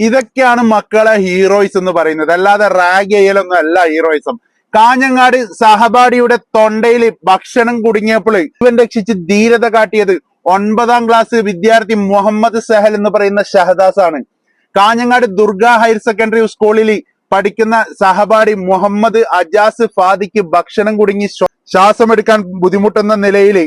ഇതൊക്കെയാണ് മക്കളെ ഹീറോയിസ് എന്ന് പറയുന്നത്. അല്ലാതെ റാഗ് ചെയ്യലൊന്നും അല്ല ഹീറോയിസം കാഞ്ഞങ്ങാട് സഹപാഠിയുടെ തൊണ്ടയിൽ ഭക്ഷണം കുടുങ്ങിയപ്പോൾ ഇവൻ രക്ഷിച്ച് ധീരത കാട്ടിയത് ഒൻപതാം ക്ലാസ് വിദ്യാർത്ഥി മുഹമ്മദ് സഹൽ എന്ന് പറയുന്ന ഷഹദാസ് ആണ് കാഞ്ഞങ്ങാട് ദുർഗ ഹയർ സെക്കൻഡറി സ്കൂളിൽ പഠിക്കുന്ന സഹപാഠി മുഹമ്മദ് അജാസ് ഫാദിക്ക് ഭക്ഷണം കുടുങ്ങി ശ്വ- ശ്വാസമെടുക്കാൻ ബുദ്ധിമുട്ടുന്ന നിലയിൽ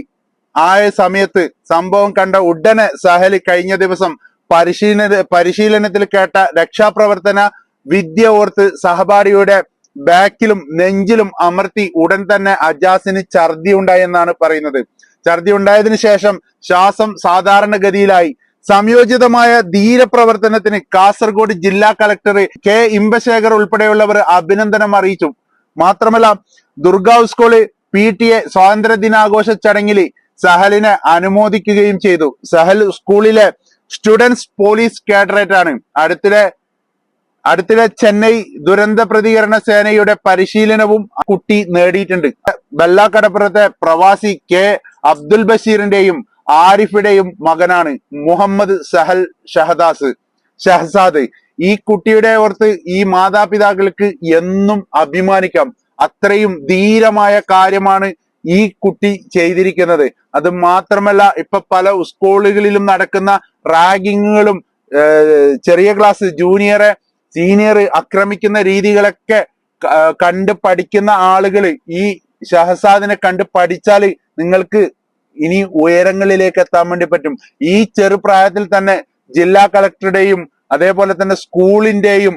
ആയ സമയത്ത് സംഭവം കണ്ട ഉടനെ സഹൽ കഴിഞ്ഞ ദിവസം പരിശീലന പരിശീലനത്തിൽ കേട്ട രക്ഷാപ്രവർത്തന വിദ്യ ഓർത്ത് സഹപാഠിയുടെ ബാക്കിലും നെഞ്ചിലും അമർത്തി ഉടൻ തന്നെ അജാസിന് ഛർദി ഉണ്ടായെന്നാണ് പറയുന്നത്. ഛർദി ഉണ്ടായതിനു ശേഷം ശ്വാസം സാധാരണഗതിയിലായി. സംയോജിതമായ ധീരപ്രവർത്തനത്തിന് കാസർഗോഡ് ജില്ലാ കലക്ടർ കെ ഇമ്പശേഖർ ഉൾപ്പെടെയുള്ളവർ അഭിനന്ദനം അറിയിച്ചു. മാത്രമല്ല ദുർഗാവ് സ്കൂൾ പി ടി എ സ്വാതന്ത്ര്യ ദിനാഘോഷ ചടങ്ങിൽ സഹലിനെ അനുമോദിക്കുകയും ചെയ്തു. സഹൽ സ്കൂളിലെ സ്റ്റുഡൻസ് പോലീസ് കാഡറേറ്റ് ആണ് അടുത്തിടെ അടുത്തിടെ ചെന്നൈ ദുരന്ത പ്രതികരണ സേനയുടെ പരിശീലനവും കുട്ടി നേടിയിട്ടുണ്ട്. ബെല്ലാക്കടപ്പുറത്തെ പ്രവാസി കെ അബ്ദുൽ ബഷീറിന്റെയും ആരിഫിന്റെയും മകനാണ് മുഹമ്മദ് സഹൽ ഷഹദാസ് ഷഹസാദ്. ഈ കുട്ടിയുടെ ഓർത്ത് ഈ മാതാപിതാക്കൾക്ക് എന്നും അഭിമാനിക്കാം. അത്രയും ധീരമായ കാര്യമാണ് ഈ കുട്ടി ചെയ്തിരിക്കുന്നത്. അത് മാത്രമല്ല ഇപ്പൊ പല സ്കൂളുകളിലും നടക്കുന്ന റാഗിങ്ങുകളും ചെറിയ ക്ലാസ് ജൂനിയറെ സീനിയർ ആക്രമിക്കുന്ന രീതികളൊക്കെ കണ്ട് പഠിക്കുന്ന ആളുകൾ ഈ ഷഹസാദിനെ കണ്ട് പഠിച്ചാൽ നിങ്ങൾക്ക് ഇനി ഉയരങ്ങളിലേക്ക് എത്താൻ വേണ്ടി പറ്റും. ഈ ചെറുപ്രായത്തിൽ തന്നെ ജില്ലാ കളക്ടറുടെയും അതേപോലെ തന്നെ സ്കൂളിന്റെയും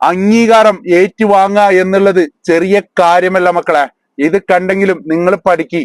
അംഗീകാരം ഏറ്റുവാങ്ങുക എന്നുള്ളത് ചെറിയ കാര്യമല്ല മക്കളെ. ഇത് കണ്ടെങ്കിലും നിങ്ങൾ പഠിക്കി.